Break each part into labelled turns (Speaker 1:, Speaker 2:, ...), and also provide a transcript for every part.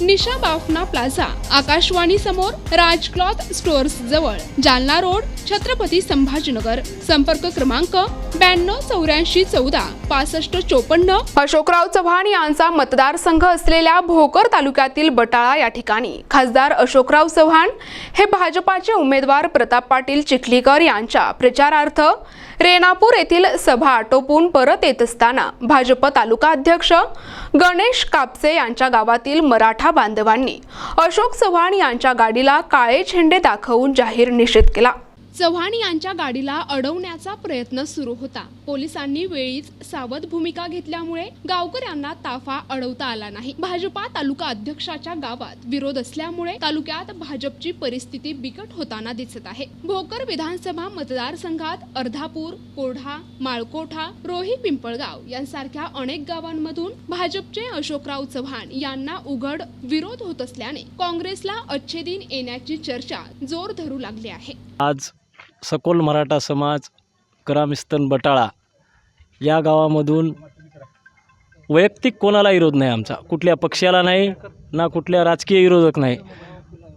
Speaker 1: निशा Bafna plaza Akashvani समोर Raj cloth stores जवळ Jalna road Chhatrapati Sambhajinagar. संपर्क क्रमांक ब्याण्णव चौऱ्याऐंशी चौदा पासष्ट चोपन्न. अशोकराव चव्हाण यांचा मतदारसंघ असलेल्या भोकर तालुक्यातील बटाळा या ठिकाणी. खासदार अशोकराव चव्हाण हे भाजपाचे उमेदवार प्रताप पाटील चिखलीकर यांच्या प्रचारार्थ रेणापूर येथील सभा आटोपून परत येत असताना भाजप तालुका अध्यक्ष गणेश कापसे यांच्या गावातील मराठा बांधवांनी. अशोक चव्हाण यांच्या गाडीला काळे झेंडे दाखवून जाहीर निषेध केला. चव्हाण यांच्या गाडीला अडवण्याचा प्रयत्न सुरू होता. पोलिसांनी वेळीच सावध भूमिका घेतल्यामुळे गावकऱ्यांना ताफा अडवता आला नाही. भाजपा तालुका अध्यक्षाच्या गावात विरोध असल्यामुळे तालुक्यात भाजपची परिस्थिती बिकट होताना दिसत आहे. भोकर विधानसभा मतदारसंघात अर्धापूर कोढा माळकोठा रोही पिंपळगाव यांसारख्या अनेक गावांमधून भाजपचे अशोकराव चव्हाण यांना उघड विरोध होत असल्याने काँग्रेसला अच्छे दिन येण्याची चर्चा जोर धरू लागली आहे.
Speaker 2: आज सकोल मराठा समाज ग्रामस्थन बटाळा या गावामधून वैयक्तिक कोणाला विरोध नाही आमचा. कुठल्या पक्षाला नाही ना कुठल्या राजकीय विरोधक नाही.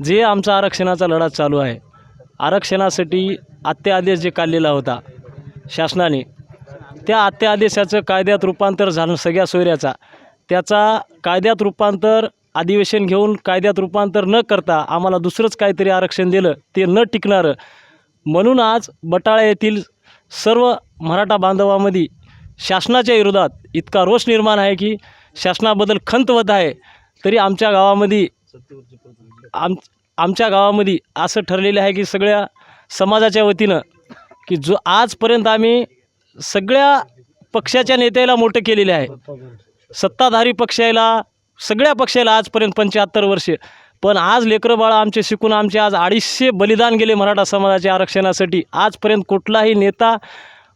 Speaker 2: जे आमचा आरक्षणाचा लढा चालू आहे आरक्षणासाठी आदेश जे काढलेला होता शासनाने त्या आद्यादेशाचं कायद्यात रूपांतर झालं सगळ्या सोयऱ्याचा. त्याचा कायद्यात रूपांतर अधिवेशन घेऊन कायद्यात रूपांतर न करता आम्हाला दुसरंच काहीतरी आरक्षण दिलं ते न टिकणारं म्हणून आज बटाळा येथील सर्व मराठा बांधवामध्ये शासनाच्या विरोधात इतका रोष निर्माण आहे की शासनाबद्दल खंत होत आहे तरी आमच्या गावामध्ये आम आमच्या गावामध्ये असं ठरलेलं आहे की सगळ्या समाजाच्या वतीनं की जो आजपर्यंत आम्ही सगळ्या पक्षाच्या नेत्याला मोठं केलेलं आहे. सत्ताधारी पक्षाला सगळ्या पक्षाला आजपर्यंत पंच्याहत्तर वर्षे पण आज लेकरं बाळा आमचे शिकून आमचे आज अडीचशे बलिदान गेले मराठा समाजाच्या आरक्षणासाठी. आजपर्यंत कुठलाही नेता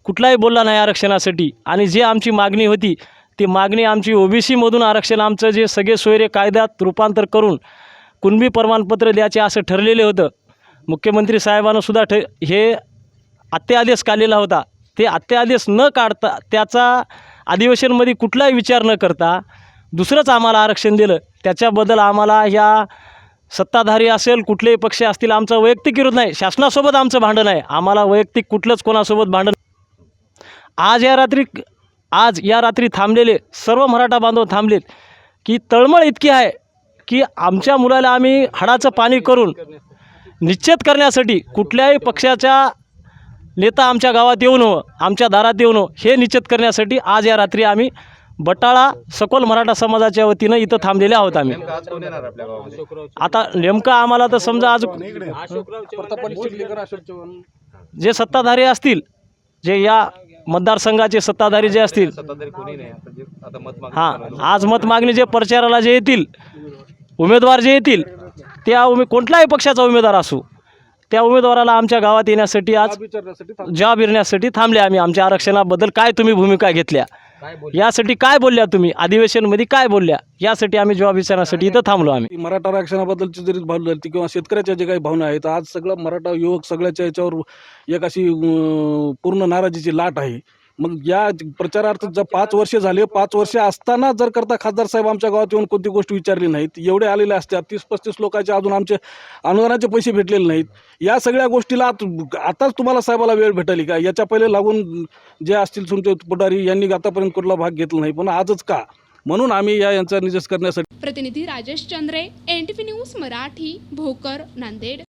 Speaker 2: कुठलाही बोलला नाही आरक्षणासाठी. आणि जे आमची मागणी होती ती मागणी आमची ओबीसीमधून आरक्षण आमचं जे सगळे सोयरे कायद्यात रूपांतर करून कुणबी प्रमाणपत्र द्यायचे असं ठरलेले होतं. मुख्यमंत्री साहेबांनंसुद्धा ठ हे अत्यादेश काढलेला होता. ते अत्यादेश न काढता त्याचा अधिवेशनमध्ये कुठलाही विचार न करता दुसरंच आम्हाला आरक्षण दिलं. त्याच्याबद्दल आम्हाला ह्या सत्ताधारी असेल कुठलेही पक्ष असतील आमचा वैयक्तिक विरोध नाही. शासनासोबत आमचं भांडण आहे. आम्हाला वैयक्तिक कुठलंच कोणासोबत भांडण आज या रात्री आज या रात्री थांबलेले सर्व मराठा बांधव थांबलेत की तळमळ इतकी आहे की आमच्या मुलाला आम्ही हाडाचं पाणी करून निश्चित करण्यासाठी कुठल्याही पक्षाच्या नेता आमच्या गावात येऊ नवं आमच्या दारात येऊ नवं हे निश्चित करण्यासाठी आज या रात्री आम्ही बटाळा सकोल मराठा समाजाच्या वतीनं इथं थांबलेले आहोत आम्ही. आता नेमकं आम्हाला तर समजा आज जे सत्ताधारी असतील जे या मतदारसंघाचे सत्ताधारी जे असतील हां आज मत मागणी जे प्रचाराला जे येतील उमेदवार जे येतील त्या उमे कोणत्याही पक्षाचा उमेदवार असू त्या उमेदवाराला आमच्या गावात येण्यासाठी आज जॉब येण्यासाठी थांबले आम्ही. आमच्या आरक्षणाबद्दल काय तुम्ही भूमिका घेतल्या? यासाठी काय बोलल्या तुम्ही? अधिवेशनमध्ये काय बोलल्या? यासाठी आम्ही जॉब विचारण्यासाठी इथं थांबलो आम्ही.
Speaker 3: ती मराठा आरक्षणाबद्दलची जरी भावना झाली किंवा शेतकऱ्याच्या जे काही भावना आहेत आज सगळं मराठा युवक सगळ्याच्या याच्यावर एक अशी पूर्ण नाराजीची लाट आहे. मग या प्रचारार्थ जर पाच वर्ष झाले पाच वर्ष असताना जर करता खासदार साहेब आमच्या गावात येऊन कोणती गोष्ट विचारली नाहीत एवढे आलेले असतात तीस पस्तीस लोकांचे अजून आमचे अनुदानाचे पैसे भेटलेले नाहीत. या सगळ्या गोष्टीला आताच तुम्हाला साहेबाला वेळ भेटली का? याच्या पहिले लागून जे असतील तुमचे पुढारी यांनी आतापर्यंत कुठला भाग घेतला नाही पण आजच का? म्हणून आम्ही या यांचा निजस करण्यासाठी
Speaker 1: प्रतिनिधी राजेश चंद्रे एन न्यूज मराठी भोकर नांदेड.